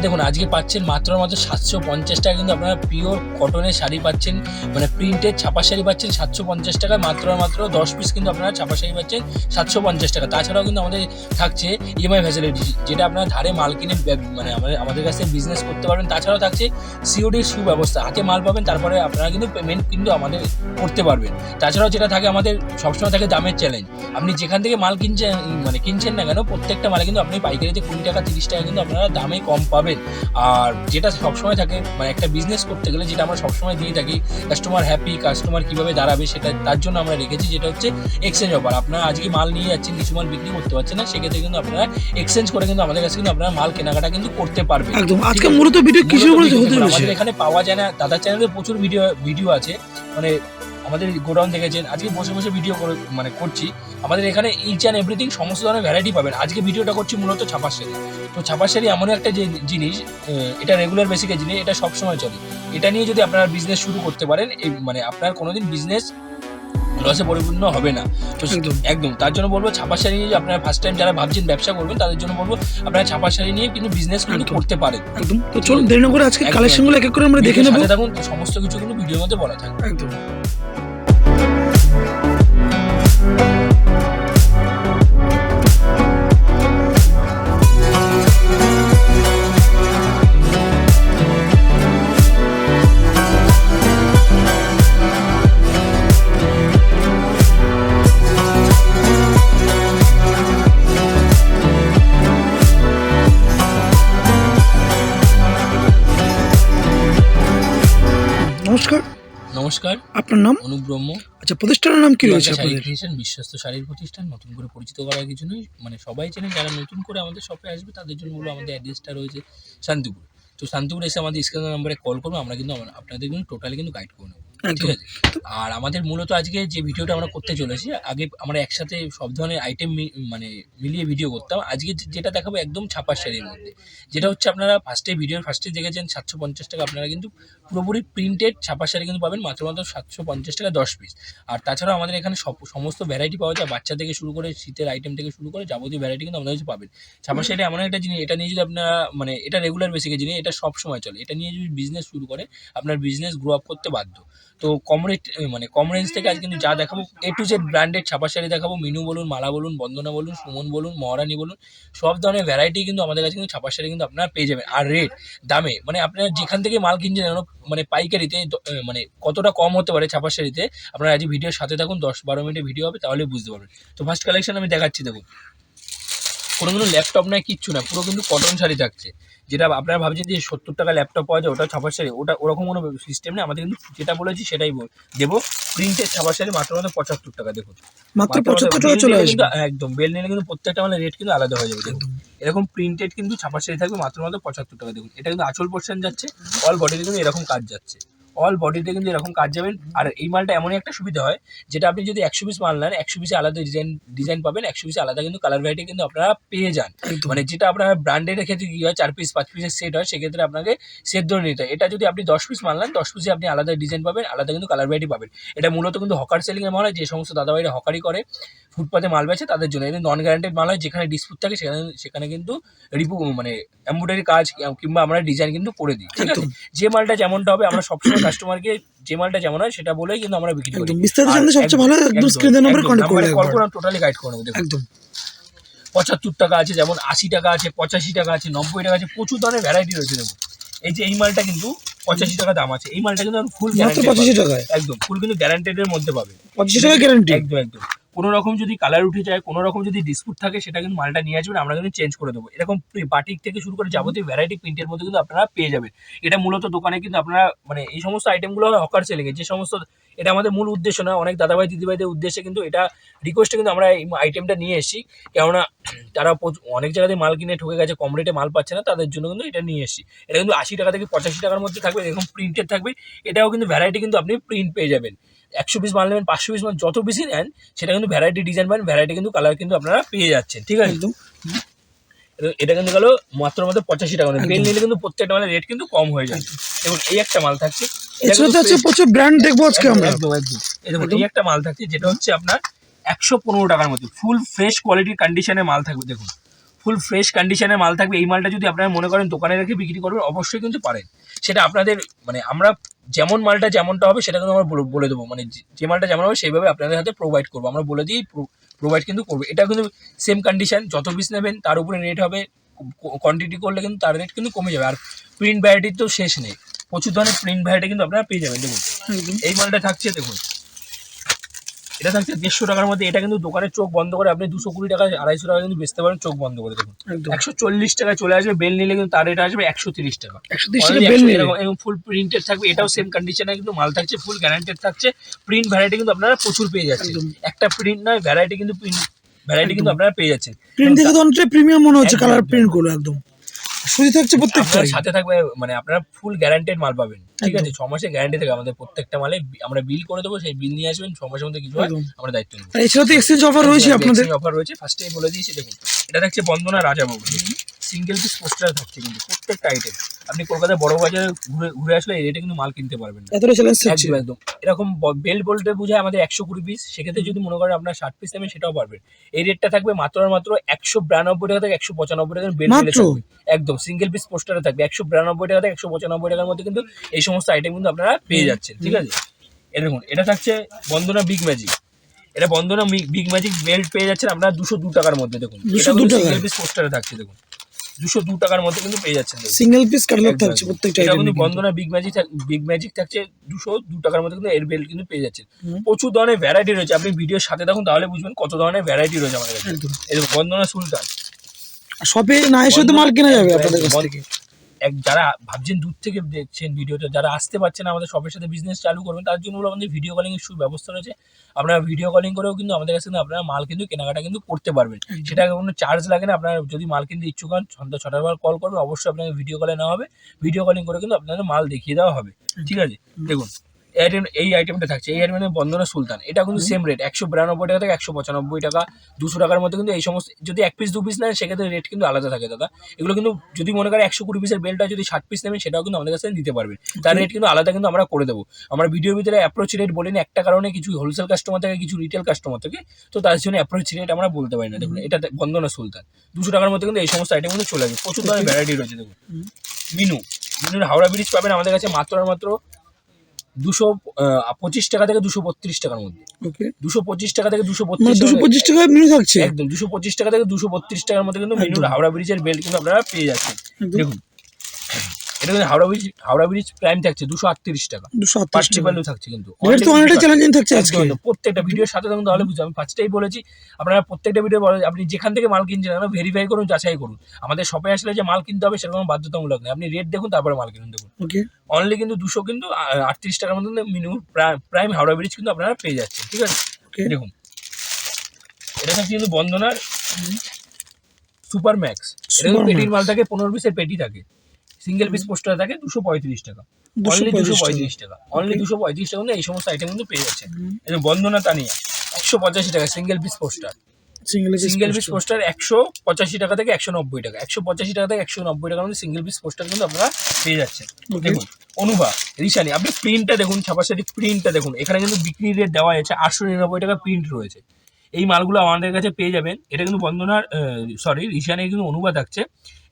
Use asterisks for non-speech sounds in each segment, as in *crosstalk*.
দেখুন, আজকে পাচ্ছেন মাত্র মাত্র সাতশো পঞ্চাশ টাকা, কিন্তু আপনারা পিওর কটনের শাড়ি পাচ্ছেন মানে প্রিন্টের ছাপা শাড়ি পাচ্ছেন সাতশো পঞ্চাশ টাকা, মাত্র মাত্র দশ পিস কিন্তু আপনারা ছাপা শাড়ি পাচ্ছেন সাতশো পঞ্চাশ টাকা। তাছাড়াও কিন্তু আমাদের থাকছে ইএমআই ফ্যাসিলিটি যেটা আপনারা ধারে মাল কিনে মানে আমাদের আমাদের কাছে বিজনেস করতে পারবেন। তাছাড়াও থাকছে সিওডির সুব্যবস্থা, হাতে মাল পাবেন, তারপরে আপনারা কিন্তু পেমেন্ট কিন্তু আমাদের করতে পারবেন। তাছাড়াও যেটা থাকে আমাদের, সবসময় থাকে দামের চ্যালেঞ্জ আপনি যেখান থেকে মাল কিনছেন মানে কিনছেন না কেন, প্রত্যেকটা মালে কিন্তু আপনি পাইকারিতে কুড়ি টাকা, তিরিশ টাকা কিন্তু আপনারা দামে কম পাবেন। আর যেটা সবসময় থাকে মানে একটা বিজনেস করতে গেলে যেটা আমরা সবসময় দিয়ে থাকি কাস্টমার হ্যাপি কাস্টমার কীভাবে দাঁড়াবে সেটা তার জন্য আমরা রেখেছি যেটা হচ্ছে এক্সচেঞ্জ অফার আপনারা আজকে মাল নিয়ে যাচ্ছেন কিছু মাল বিক্রি করতে পারছেন না সেক্ষেত্রে কিন্তু আপনারা এক্সচেঞ্জ করে কিন্তু আমাদের কাছে কিন্তু আপনারা মাল কেনাকাটা কিন্তু করতে পারবেন। একদম। আজকে মূলত ভিডিও কিসের উপরে মূলত হতে আমাদের এখানে পাওয়া যায় না দাদার চ্যানেলে প্রচুর ভিডিও ভিডিও আছে। মানে আমাদের গোডাউন দেখেছেন আজকে বসে বসে ভিডিও করে মানে করছি। আমাদের এখানে ইচ অ্যান্ড এভরিথিং সমস্ত ধরনের ভ্যারাইটি পাবেন। আজকে ভিডিওটা করছি মূলত ছাপার শাড়ি তো ছাপার শাড়ি এমন একটা যে জিনিস এটা রেগুলার বেসিকের জিনিস এটা সবসময় চলে। এটা নিয়ে যদি আপনারা বিজনেস শুরু করতে পারেন মানে আপনার কোনোদিন বিজনেস লসে পরিপূর্ণ হবে না। তো একদম। একদম তার জন্য বলব ছাপার শাড়ি নিয়ে আপনারা ফার্স্ট টাইম যারা ভাবছেন ব্যবসা করবেন তাদের জন্য বলব আপনারা ছাপার শাড়ি নিয়ে কিন্তু বিজনেস কিন্তু করতে পারেন। একদম। তো চলুন দেরি না করে আজকে একদম, কালেকশন এক এক করে আমরা দেখে নেব। থাকুন সমস্ত কিছু কিন্তু ভিডিওর মধ্যে বলা থাকবে একদম। নমস্কার। আপনার নাম? অনুপ ব্রহ্ম আচ্ছা প্রতিষ্ঠানের নাম কি রয়েছে আপনাদের? ক্রিয়েশন বিশ্বস্ত শারীরিক প্রতিষ্ঠান নতুন করে পরিচিত করার কিছুই মানে সবাই চেনে যারা নতুন করে আমাদের শপে আসবে তাদের জন্য হলো আমাদের অ্যাড্রেসটা রয়েছে শান্তিপুর। তো শান্তিপুর এসে আমাদের স্ক্রিন নাম্বারে কল করব আমরা কিন্তু আপনাদের কিন্তু টোটালি কিন্তু গাইড করে নেব। *laughs* আর আমাদের মূলত আজকে যে ভিডিওটা আমরা করতে চলেছি, আগে আমরা একসাথে সব ধরনের আইটেম মানে মিলিয়ে ভিডিও করতাম। আজকে যেটা দেখাবো একদম ছাপার শাড়ির মধ্যে। যেটা হচ্ছে আপনারা ফার্স্টে ভিডিওর ফার্স্টে দেখেছেন সাতশো পঞ্চাশ টাকা, আপনারা কিন্তু পুরোপুরি প্রিন্টেড ছাপার শাড়ি কিন্তু পাবেন মাত্র মাত্র সাতশো পঞ্চাশ টাকা দশ পিস আর তাছাড়াও আমাদের এখানে সব, সমস্ত ভ্যারাইটি পাওয়া যায়। বাচ্চা থেকে শুরু করে শীতের আইটেম থেকে শুরু করে যাবতীয় ভ্যারাইটি কিন্তু কাছে পাবেন। ছাপার শাড়ি এমন একটা জিনিস, এটা নিয়ে যদি আপনারা মানে এটা রেগুলার বেসিকের জিনিস, এটা সব সময় চলে। এটা নিয়ে যদি বিজনেস শুরু করে, আপনার বিজনেস গ্রো আপ করতে বাধ্য। তো কম রেট মানে কম রেঞ্জ থেকে আজ কিন্তু যা দেখাবো এ টু জেড ব্র্যান্ডেড ছাপা শাড়ি দেখাবো, মিনু বলুন, মালা বলুন, বন্দনা বলুন, সুমন বলুন, মহারানী বলুন, সব ধরনের ভ্যারাইটি কিন্তু আমাদের কাছে কিন্তু ছাপা শাড়ি কিন্তু আপনারা পেয়ে যাবেন। আর রেট দামে মানে আপনারা যেখান থেকে মাল কিনছেন মানে পাইকারিতে মানে কতটা কম হতে পারে ছাপা শাড়িতে, আপনারা আজ ভিডিওর সাথে থাকুন, দশ বারো মিনিটের ভিডিও হবে, তাহলে বুঝতে পারবেন। তো ফার্স্ট কালেকশন আমি দেখাচ্ছি, দেখুন। কোনো কিন্তু ল্যাপটপ নয়, কিচ্ছু না পুরো কিন্তু কটন শাড়ি থাকছে। যেটা আপনারা ভাবছেন যে সত্তর টাকা ল্যাপটপ পাওয়া যায় ওটা ছাপার সারি। ওটা ওরকম কোনো সিস্টেম নেই। আমাদের কিন্তু যেটা বলেছি সেটাই বল- দেবো। প্রিন্টের ছাপার সারি মাত্র মাত্র পঁচাত্তর টাকা দেখুন। মাত্র পঁচাত্তর টাকা চলে আসবে। একদম বেল নিলে কিন্তু প্রত্যেকটা মানে রেট কিন্তু আলাদা হয়ে যাবে দেখুন। এরকম প্রিন্টেড কিন্তু ছাপার সারি থাকবে মাত্র মাত্র পঁচাত্তর টাকা দেখুন। এটা কিন্তু আচল পোর্শন যাচ্ছে অল বডিতে কিন্তু এরকম কাজ যাচ্ছে। অল বডিতে কিন্তু এরকম কাজ যাবেন আর এই মালটা এমনই একটা সুবিধা হয় যেটা আপনি যদি একশো পিস মাল নেন একশো পিসে আলাদা ডিজাইন ডিজাইন পাবেন একশো পিসে আলাদা কিন্তু কালার ভ্যারাইটি কিন্তু আপনারা পেয়ে যান। মানে যেটা আপনার ব্র্যান্ডের ক্ষেত্রে কী হয় চার পিস পাঁচ পিসের সেট হয় সেক্ষেত্রে আপনাকে সেট ধরে নিতে হয়। এটা যদি আপনি দশ পিস মাল নেন দশ পিসে আপনি আলাদা ডিজাইন পাবেন আলাদা কিন্তু কালার ভ্যারাইটি পাবেন। এটা মূলত কিন্তু হকার সেলিং এর মাল হয় যে সমস্ত দাদাভাইরা হকারি করে ফুটপাতে মাল বেচে তাদের জন্য। এটা নন গ্যারান্টেড মাল হয় যেখানে ডিসপুট থাকে সেখানে সেখানে কিন্তু রিপু মানে এমব্রয়ডারি কাজ কিংবা আমরা ডিজাইন কিন্তু করে দিই। ঠিক আছে? যে মালটা যেমনটা হবে আমরা সবসময় কাস্টমারকে যে মালটা যেমন হয় সেটা বলেই কিন্তু আমরা বিক্রি করি। বিস্তারিত জানতে সবচেয়ে ভালো একদম স্ক্রিনে নম্বরে কন্ট্যাক্ট করে কল করে টোটালি গাইড করে দেবো একদম। পঁচাত্তর টাকা আছে যেমন আশি টাকা আছে পঁচাশি টাকা আছে নব্বই টাকা আছে প্রচুর ধরনের ভ্যারাইটি রয়েছে দেখুন। এই যে এই মালটা কিন্তু পঁচাশি টাকা দাম আছে। এই মালটা কিন্তু ফুল পঁচাশি টাকায়? একদম। ফুল কিন্তু গ্যারান্টেড এর মধ্যে পাবে পঁচাশি টাকা গ্যারান্টি একদম একদম। কোনো রকম যদি কালার উঠে যায় কোনো রকম যদি ডিসপুট থাকে, সেটা কিন্তু মালটা নিয়ে আসবেন, আমরা কিন্তু চেঞ্জ করে দেবো। এরকম বাটিক থেকে শুরু করে যাবতীয় ভ্যারাইটি প্রিন্টের মধ্যে কিন্তু আপনারা পেয়ে যাবেন। এটা মূলত দোকানে কিন্তু আপনারা মানে এই সমস্ত আইটেমগুলো হয় হকার সেলিং যে সমস্ত, এটা আমাদের মূল উদ্দেশ্য না, অনেক দাদাভাই, দিদিভাইদের উদ্দেশ্যে কিন্তু এটা রিকোয়েস্টে কিন্তু আমরা এই আইটেমটা নিয়ে এসেছি। কেননা তারা অনেক জায়গাতে মাল কিনে ঠকে গেছে, কম রেটে মাল পাচ্ছে না, তাদের জন্য কিন্তু এটা নিয়ে এসেছি। এটা কিন্তু আশি টাকা থেকে পঁচাশি টাকার মধ্যে থাকবে, এরকম প্রিন্টেড থাকবে, এটাও কিন্তু ভ্যারাইটি কিন্তু আপনি প্রিন্ট পেয়ে যাবেন। একশো পিস মাল নেবেন পাঁচশো পিস মাল যত বেশি নেন সেটা কিন্তু ভ্যারাইটি ডিজাইন পাবেন ভ্যারাইটি কিন্তু কালার কিন্তু আপনারা পেয়ে যাচ্ছেন ঠিক আছে? একদম। এটা- কিন্তু গেল মাত্র মাত্র পঁচাশি টাকা। বেল নিলে কিন্তু প্রত্যেকটা মালের রেট কিন্তু কম হয়ে যায় এবং এই একটা মাল থাকছে। কিন্তু প্রচুর ব্র্যান্ড দেখব আজকে আমরা। এই একটা মাল থাকছে যেটা হচ্ছে আপনার একশো পনেরো টাকার মধ্যে ফুল ফ্রেশ কোয়ালিটির কন্ডিশনের মাল থাকবে দেখুন। ফুল ফ্রেশ কন্ডিশনের মাল থাকবে এই মালটা যদি আপনারা মনে করেন দোকানে রেখে বিক্রি করবেন অবশ্যই কিন্তু পারেন। সেটা আপনাদের মানে আমরা যেমন মালটা যেমনটা হবে সেটা কিন্তু আমরা বলে- দেবো। মানে যে- মালটা যেমন হবে সেইভাবে আপনাদের হাতে প্রোভাইড করব। আমরা বলে দিই প্রোভাইড কিন্তু করব। এটা কিন্তু সেম কন্ডিশন যত পিস নেবেন তার উপরে রেট হবে। কোয়ান্টিটি করলে কিন্তু তার রেট কিন্তু কমে যাবে। আর প্রিন্ট ভ্যারাইটির তো শেষ নেই। প্রচুর ধরনের প্রিন্ট ভ্যারাইটি কিন্তু আপনারা পেয়ে যাবেন। দেখুন এই মালটা থাকছে দেখুন। এটা থাকছে দেড়শো টাকার মধ্যে এটা কিন্তু দোকানের চোখ বন্ধ করে আপনি দুশো কুড়ি টাকা আড়াইশো টাকা কিন্তু বেচতে পারেন চোখ বন্ধ করে দেখুন। একশো চল্লিশ টাকা চলে আসবে বেল নিলে কিন্তু তার এটা আসবে একশো তিরিশ টাকা। একশো তিরিশ টাকা বেল 100 নিলে। এরকম- এবং ফুল প্রিন্টেড থাকবে এটাও সেম কন্ডিশনে কিন্তু মাল থাকছে ফুল গ্যারান্টেড থাকছে। প্রিন্ট ভ্যারাইটি কিন্তু আপনারা প্রচুর পেয়ে যাচ্ছেন। একটা প্রিন্ট নয় ভ্যারাইটি কিন্তু প্রিন্ট ভ্যারাইটি কিন্তু আপনারা পেয়ে যাচ্ছেন। প্রিন্ট দেখে তো অনেকটা প্রিমিয়াম মনে হচ্ছে কালার। প্রিন্টগুলো একদম। সুজি থাকছে প্রত্যেকটা সাথে থাকবে মানে আপনারা ফুল গ্যারান্টেড মাল পাবেন। ঠিক আছে। ছ মাসের গ্যারান্টি থাকে আমাদের প্রত্যেকটা মালে আমরা বিল করে দেবো সেই বিল নিয়ে আসবেন ছ মাসের মধ্যে কিছু হয় আমরা দায়িত্ব নেব। এছাড়া তো এক্সচেঞ্জ অফার রয়েছে আপনাদের। অফার রয়েছে। ফার্স্টে বলে দিয়েছি দেখুন। এটা থাকছে Bandana Rajababu. Single piece poster থাকছে কিন্তু প্রত্যেকটা আইটেম আপনি কলকাতায় বড় বাজারে ঘুরে ঘুরে আসলে এই রেটে কিন্তু মাল কিনতে পারবেন না। একদম একদম। এরকম বেল বলতে বোঝায় আমাদের একশো কুড়ি পিস সেক্ষেত্রে যদি মনে করেন আপনার ষাট পিস নেবেন সেটাও পারবেন। এই রেটটা থাকবে মাত্র আর মাত্র একশো বিরানব্বই টাকা থেকে একশো পঁচানব্বই টাকার বেল মাত্র? থাকবে। একদম সিঙ্গেল পিস পোস্টারে থাকবে। একশো বিরানব্বই টাকা থেকে একশো পঁচানব্বই টাকার মধ্যে কিন্তু এই সমস্ত আইটেম কিন্তু আপনারা পেয়ে যাচ্ছেন ঠিক আছে? এ দেখুন এটা থাকছে বন্দনা বিগ ম্যাজিক এটা বন্দনা বিগ ম্যাজিক বেল্ট পেয়ে যাচ্ছেন আপনারা দুশো দু টাকার মধ্যে দেখুন। 202 টাকায়? সিঙ্গেল পিস পোস্টারে থাকছে দেখুন। দুশো দু টাকার মধ্যে কিন্তু পেয়ে যাচ্ছেন। সিঙ্গেল পিস ক্যাটালগ থাকছে প্রত্যেকটা এটা কিন্তু Bandana big magic big magic থাকছে দুশো দু টাকার মধ্যে কিন্তু এর বেল্ট কিন্তু পেয়ে যাচ্ছেন। প্রচুর ধরনের ভ্যারাইটি রয়েছে। আপনি ভিডিওর সাথে দেখুন তাহলে বুঝবেন কত ধরনের ভ্যারাইটি রয়েছে আমাদের কাছে। এরকম বন্দনা সুলতান শপে না এসে তো মাল কেনা যাবে আপনাদের কাছ থেকে। এক যারা ভাবছেন দূর থেকে দেখছেন ভিডিওটা যারা আসতে পারছেন আমাদের সবের সাথে বিজনেস চালু করবেন তার জন্য আমাদের ভিডিও কলিং এর সুব্যবস্থা রয়েছে। আপনারা ভিডিও কলিং করেও কিন্তু আমাদের কাছে কিন্তু আপনারা মাল কিন্তু কেনাকাটা কিন্তু করতে পারবেন। সেটা কোনো চার্জ লাগে না আপনারা যদি মাল কিনতে ইচ্ছুক হন সন্ধ্যা ছটার বার কল করবেন অবশ্যই আপনাকে ভিডিও কলে নেওয়া হবে। ভিডিও কলিং করে কিন্তু আপনাদের মাল দেখিয়ে দেওয়া হবে। ঠিক আছে? দেখুন। আইটেম এই আইটেমটা থাকছে। এই আইটেমের বন্দনা সুলতান। এটা কিন্তু সেম রেট একশো বিরানব্বই টাকা থেকে একশো পঁচানব্বই টাকা দুশো টাকার মধ্যে কিন্তু এই সমস্ত যদি এক পিস দু পিস নেন সেক্ষেত্রে রেট কিন্তু আলাদা থাকে দাদা। এগুলো কিন্তু যদি মনে করেন একশো কুড়ি পিসের বেলটা যদি ষাট পিস নেবেন সেটাও কিন্তু আমাদের কাছে নিতে পারবেন। তার রেট কিন্তু আলাদা কিন্তু আমরা করে দেবো। আমরা ভিডিওর ভিতরে অ্যাপ্রোচ রেট বলিনি একটা কারণে কিছু হোলসেল কাস্টমার থাকে কিছু রিটেল কাস্টমার থাকে তো তার জন্য অ্যাপ্রোচ রেট আমরা বলতে পারি না। দেখুন এটা বন্দনা সুলতান। দুশো টাকার মধ্যে কিন্তু এই সমস্ত আইটেম কিন্তু চলে আসবে। প্রচুর ধরনের ভ্যারাইটি রয়েছে দেখুন। মিনু মিনুর হাওড়া ব্রিজ পাবেন আমাদের কাছে মাত্র আর মাত্র দুশো পঁচিশ টাকা থেকে দুশো বত্রিশ টাকার মধ্যে। ওকে দুশো পঁচিশ টাকা থেকে দুশো মানে বত্রিশ দুশো পঁচিশ টাকা মেনু থাকছে? একদম দুশো পঁচিশ টাকা থেকে দুশো বত্রিশ টাকার মধ্যে কিন্তু মেনু হাওড়া ব্রিজের বেল্ট কিন্তু আপনারা পেয়ে যাচ্ছেন। দেখুন এটা কিন্তু Howrah bridge Howrah bridge prime থাকছে দুশো আটত্রিশ টাকা। দুশো আটত্রিশ ভ্যালু থাকছে কিন্তু। তো অনেকটা চ্যালেঞ্জিং থাকছে আজকে। প্রত্যেকটা ভিডিওর সাথে থাকুন তাহলে বুঝতে আমি ফার্স্টেই বলেছি আপনারা প্রত্যেকটা ভিডিও আপনি যেখান থেকে মাল কিনছেন না ভেরিফাই করুন যাচাই করুন। আমাদের শপে আসলে যে মাল কিনতে হবে সেরকম বাধ্যতামূলক নেই আপনি রেট দেখুন তারপরে মাল কিনুন দেখুন। অনলি কিন্তু দুশো কিন্তু আটত্রিশ টাকার মধ্যে মিনিমাম প্রাইম হাওড়া ব্রিজ কিন্তু আপনারা পেয়ে যাচ্ছেন ঠিক আছে? দেখুন। এটা থাকছে কিন্তু বন্দনার সুপার ম্যাক্স এটা পেটির। মাল থাকে পনেরো পিসের পেটি থাকে। সিঙ্গেল পিস পোস্টার থাকে দুশো পঁয়ত্রিশ টাকা। অনলি দুশো পঁয়ত্রিশ টাকা। অনলি দুশো পঁয়ত্রিশ টাকা এই সমস্ত আইটেম কিন্তু পেয়ে যাচ্ছেন। হুম। এই যে বন্দনা তানিয়া একশো পঁচাশি টাকা single piece poster single piece poster একশো পঁচাশি টাকা থেকে একশো নব্বই টাকা। একশো পঁচাশি টাকা থেকে একশো নব্বই টাকার মধ্যে সিঙ্গেল পিস পোস্টার কিন্তু আপনারা পেয়ে যাচ্ছেন. দেখুন অনুভা রিশানি আপনি প্রিন্টটা দেখুন ছাপাশাটি প্রিন্টটা দেখুন। এখানে কিন্তু বিক্রি রেট দেওয়া আছে। আটশো নিরানব্বই টাকা প্রিন্ট রয়েছে। এই মালগুলো আমাদের কাছে পেয়ে যাবেন। এটা কিন্তু বন্দনার সরি রিশানি কিন্তু অনুভা থাকছে।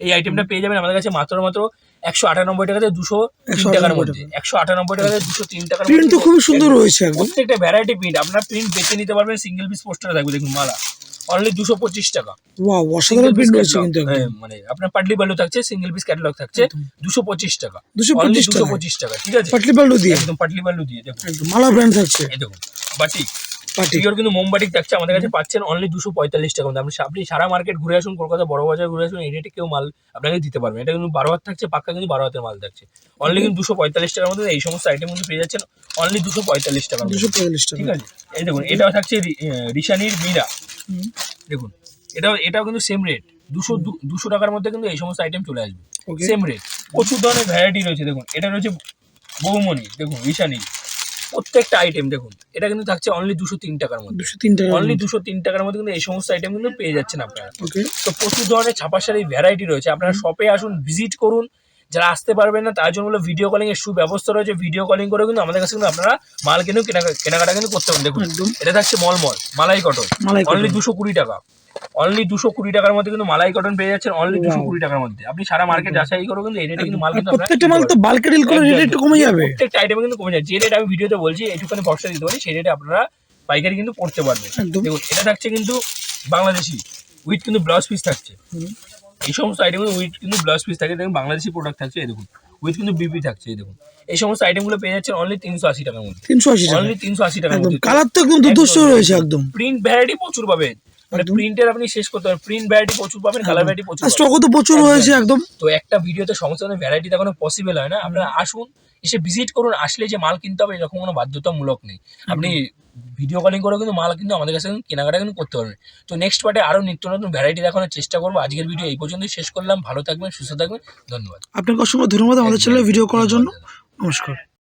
এই আইটেমটা পেয়ে যাবেন আমাদের কাছে মাত্র মাত্র একশো আটানব্বই টাকা থেকে দুশো তিন টাকার মধ্যে। একশো আটানব্বই টাকা থেকে দুশো তিন টাকার প্রিন্ট খুবই সুন্দর রয়েছে প্রত্যেকটা ভ্যারাইটি প্রিন্ট আপনার প্রিন্ট বেছে নিতে পারবেন সিঙ্গেল পিস পোস্টার থাকবে দেখুন মালা। অনলি দুশো পঁচিশ টাকা। অসাধারণ প্রিন্ট রয়েছে কিন্তু মানে আপনার পাটলি বালু থাকছে সিঙ্গেল পিস ক্যাটালগ থাকছে দুশো পঁচিশ টাকা। দুশো পঁচিশ টাকা ঠিক আছে? পাটলি পাল্লু দিয়ে। একদম পাটলি বালু দিয়ে দেখুন। মালা ব্র্যান্ড থাকছে। দেখুন বাটিক পিওর কিন্তু মোমবাটিক থাকছে আমাদের কাছে পাচ্ছেন অনলি দুশো পঁয়তাল্লিশ টাকা। মধ্যে আপনি আপনি সারা মার্কেট ঘুরে আসুন কলকাতা বড় বাজার ঘুরে আসুন এই রেটে কেউ মাল আপনাকে দিতে পারবে এটা কিন্তু বারো হাত থাকছে পাক্কা কিন্তু বারো হাতের মাল থাকছে। অনলি কিন্তু দুশো পঁয়তাল্লিশ টাকার মধ্যে এই সমস্ত আইটেম কিন্তু পেয়ে যাচ্ছেন অনলি দুশো পঁয়তাল্লিশ টাকা দুশো পঁয়তাল্লিশ টাকা। ঠিক আছে? এই দেখুন এটাও থাকছে রিশানির মীরা। দেখুন এটাও এটাও কিন্তু সেম রেট দুশো দুশো টাকার মধ্যে কিন্তু এই সমস্ত আইটেম চলে আসবে। সেম রেট প্রচুর ধরনের ভ্যারাইটি রয়েছে দেখুন। এটা রয়েছে বহুমণি দেখুন রিশানি প্রত্যেকটা আইটেম দেখুন এটা কিন্তু থাকছে অনলি দুশো তিন টাকার মধ্যে। দুশো তিন টাকা অনলি দুশো তিন টাকার মধ্যে কিন্তু এই সমস্ত আইটেম কিন্তু পেয়ে যাচ্ছেন আপনারা। তো প্রচুর ধরনের ছাপা শাড়ির ভ্যারাইটি রয়েছে। আপনারা শপে আসুন ভিজিট করুন। যারা আসতে পারবেন না তার জন্য হলো ভিডিও কলিং এর সুব্যবস্থা রয়েছে। ভিডিও কলিং করে কিন্তু আমাদের কাছে কিন্তু আপনারা মাল কিনেও কেনা কেনাকাটা কিন্তু করতে পারেন। দেখুন এটা থাকছে মলমল মালাই কটন মালাই অনলি দুশো কুড়ি টাকা। অনলি দুশো কুড়ি টাকার মধ্যে কিন্তু মালাই কটন পেয়ে যাচ্ছেন অনলি দুশো কুড়ি টাকার মধ্যে। আপনি সারা মার্কেট যাচাই করো কিন্তু এই রেটে কিন্তু মাল কিন্তু প্রত্যেকটা মাল তো বাল্কে ডিল করে রেট একটু কমে যাবে। প্রত্যেকটা আইটেমে কিন্তু কমে যায় যে রেট আমি ভিডিওতে বলছি এইটুখানি ভরসা দিতে পারি সেই রেটে আপনারা পাইকারি কিন্তু পড়তে পারবেন। দেখুন এটা থাকছে কিন্তু বাংলাদেশি। উইথ কিন্তু ব্লাউজ পিস থাকছে। এই সমস্ত আইটেমগুলো উইথ কিন্তু ব্লাউজ পিস থাকে দেখুন বাংলাদেশি প্রোডাক্ট থাকছে এই দেখুন। উইথ কিন্তু বিপি থাকছে এই দেখুন। এই সমস্ত আইটেমগুলো পেয়ে যাচ্ছেন অনলি তিনশো আশি টাকার মধ্যে। তিনশো আশি টাকা। অনলি তিনশো আশি টাকার মধ্যে। কালার তো একদম দুর্ধর্ষ রয়েছে একদম। প্রিন্ট ভ্যারাইটি প্রচুর পাবেন। মানে। প্রিন্টের আপনি শেষ করতে পারেন প্রিন্ট ভ্যারাইটি প্রচুর পাবেন কালার ভ্যারাইটি প্রচুর। স্টকও তো প্রচুর। রয়েছে একদম। তো একটা ভিডিওতে সমস্ত ধরনের ভ্যারাইটি দেখানো পসিবল হয় না। আপনারা আসুন এসে ভিজিট করুন আসলে যে মাল কিনতে হবে এরকম কোনো বাধ্যতামূলক নেই। আপনি ভিডিও কলিং করেও কিন্তু মাল কিন্তু আমাদের কাছে কেনাকাটা কিন্তু করতে পারবেন। তো নেক্সট পার্টে আরও নিত্য নতুন ভ্যারাইটি দেখানোর চেষ্টা করব। আজকের ভিডিও এই পর্যন্তই শেষ করলাম। ভালো থাকবেন সুস্থ থাকবেন। ধন্যবাদ। আপনাকে অসংখ্য ধন্যবাদ আমাদের চ্যানেলে ভিডিও করার জন্য। নমস্কার।